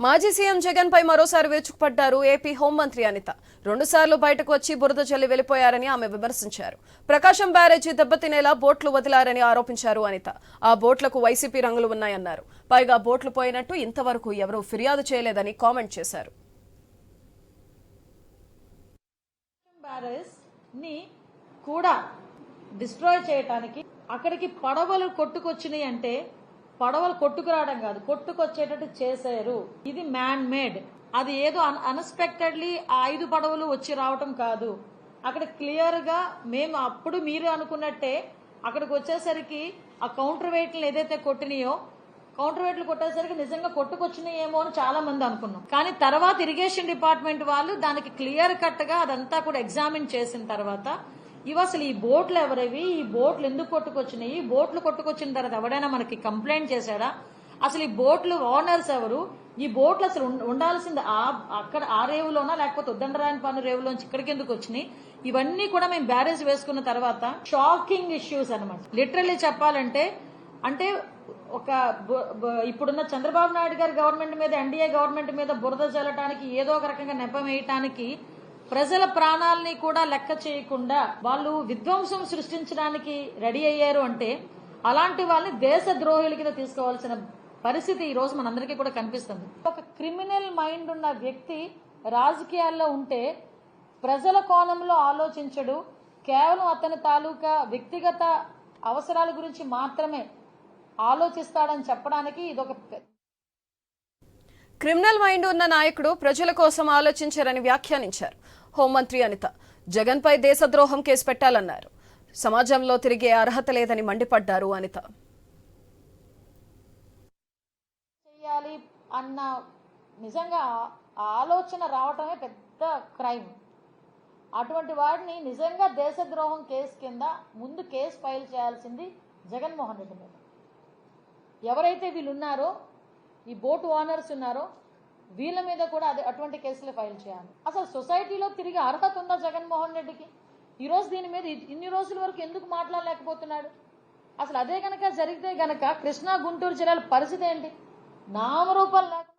మాజీ సీఎం జగన్ పై మరోసారి విరుచుకుపడ్డారు ఏపీ హోంమంత్రి అనిత. రెండుసార్లు బయటకు వచ్చి బురద చల్లి వెళ్ళిపోయారని ఆమె విమర్శించారు. ప్రకాశం బ్యారేజీ దెబ్బతినేలా బోట్లు వదిలారని ఆరోపించారు అనిత. ఆ బోట్లకు వైసీపీ రంగులు ఉన్నాయన్నారు. పైగా బోట్లు పోయినట్టు ఇంతవరకు ఎవరూ ఫిర్యాదు చేయలేదని కామెంట్ చేశారు. ని కూడా డిస్ట్రాయ్ చేయటానికి అక్కడికి పడవలు కొట్టుకొచ్చినాయి అంటే పడవలు కొట్టుకురావడం కాదు కొట్టుకొచ్చేటట్టు చేశారు. ఇది మ్యాన్ మేడ్ అది ఏదో అన్ఎక్స్పెక్టెడ్లీ ఆ ఐదు పడవలు వచ్చి రావటం కాదు. అక్కడ క్లియర్గా మేము అప్పుడు మీరు అనుకున్నట్టే అక్కడికి వచ్చేసరికి ఆ కౌంటర్ వెయిట్లు ఏదైతే కొట్టినాయో కౌంటర్ వెయిట్లు కొట్టేసరికి నిజంగా కొట్టుకొచ్చినాయేమో అని చాలా మంది అనుకున్నాం. కానీ తర్వాత ఇరిగేషన్ డిపార్ట్మెంట్ వాళ్ళు దానికి క్లియర్ కట్గా అదంతా కూడా ఎగ్జామిన్ చేసిన తర్వాత ఇవి అసలు ఈ బోట్లు ఎవరవి? ఈ బోట్లు ఎందుకు కొట్టుకొచ్చినాయి ఈ బోట్లు కొట్టుకొచ్చిన తర్వాత ఎవడైనా మనకి కంప్లైంట్ చేశాడా? అసలు ఈ బోట్లు ఓనర్స్ ఎవరు? ఈ బోట్లు అసలు ఉండాల్సింది ఆ అక్కడ ఆ రేవులోనా? లేకపోతే ఉద్దండరాయనపాలెం రేవులోంచి ఇక్కడికి ఎందుకు వచ్చినాయి? ఇవన్నీ కూడా మేము బ్యారేజ్ వేసుకున్న తర్వాత షాకింగ్ ఇష్యూస్ అనమాట లిటరల్లీ చెప్పాలంటే అంటే ఒక ఇప్పుడున్న చంద్రబాబు నాయుడు గారి గవర్నమెంట్ మీద ఎన్డీఏ గవర్నమెంట్ మీద బురద జల్లటానికి ఏదో ఒక రకంగా నెపం వేయటానికి ప్రజల ప్రాణాలని కూడా లెక్క చేయకుండా వాళ్ళు విధ్వంసం సృష్టించడానికి రెడీ అయ్యారు అంటే అలాంటి వాళ్ళని దేశ ద్రోహుల కింద తీసుకోవాల్సిన పరిస్థితి ఈ రోజు మనందరికీ కూడా కనిపిస్తుంది. ఒక క్రిమినల్ మైండ్ ఉన్న వ్యక్తి రాజకీయాల్లో ఉంటే ప్రజల కోణంలో ఆలోచించడు. కేవలం అతని తాలూకా వ్యక్తిగత అవసరాల గురించి మాత్రమే ఆలోచిస్తాడని చెప్పడానికి ఇదొక క్రిమినల్ మైండ్ ఉన్న నాయకుడు ప్రజల కోసం ఆలోచించారని వ్యాఖ్యానించారు. హోంమంత్రి అనిత. జగన్పై దేశద్రోహం కేసు పెట్టాలన్నారు. సమాజంలో తిరిగే అర్హత లేదని మండిపడ్డారు అనిత. చేయాలి అన్న నిజంగా ఆలోచన రావటమే పెద్ద క్రైమ్. అటువంటి వాడిని నిజంగా దేశద్రోహం కేసు కింద ముందు కేసు ఫైల్ చేయాల్సింది జగన్మోహన్ రెడ్డి మీద. ఎవరైతే వీళ్ళున్నారో ఈ బోట్ ఓనర్స్ ఉన్నారో వీళ్ళ మీద కూడా అదే అటువంటి కేసులు ఫైల్ చేయాలి. అసలు సొసైటీలో తిరిగి అర్హత ఉందా జగన్మోహన్ రెడ్డికి? ఈ రోజు దీని మీద ఇన్ని రోజుల వరకు ఎందుకు మాట్లాడలేకపోతున్నాడు? అసలు అదే గనక జరిగితే గనక కృష్ణా గుంటూరు జిల్లాల పరిస్థితి ఏంటి? నామరూపాలు లేక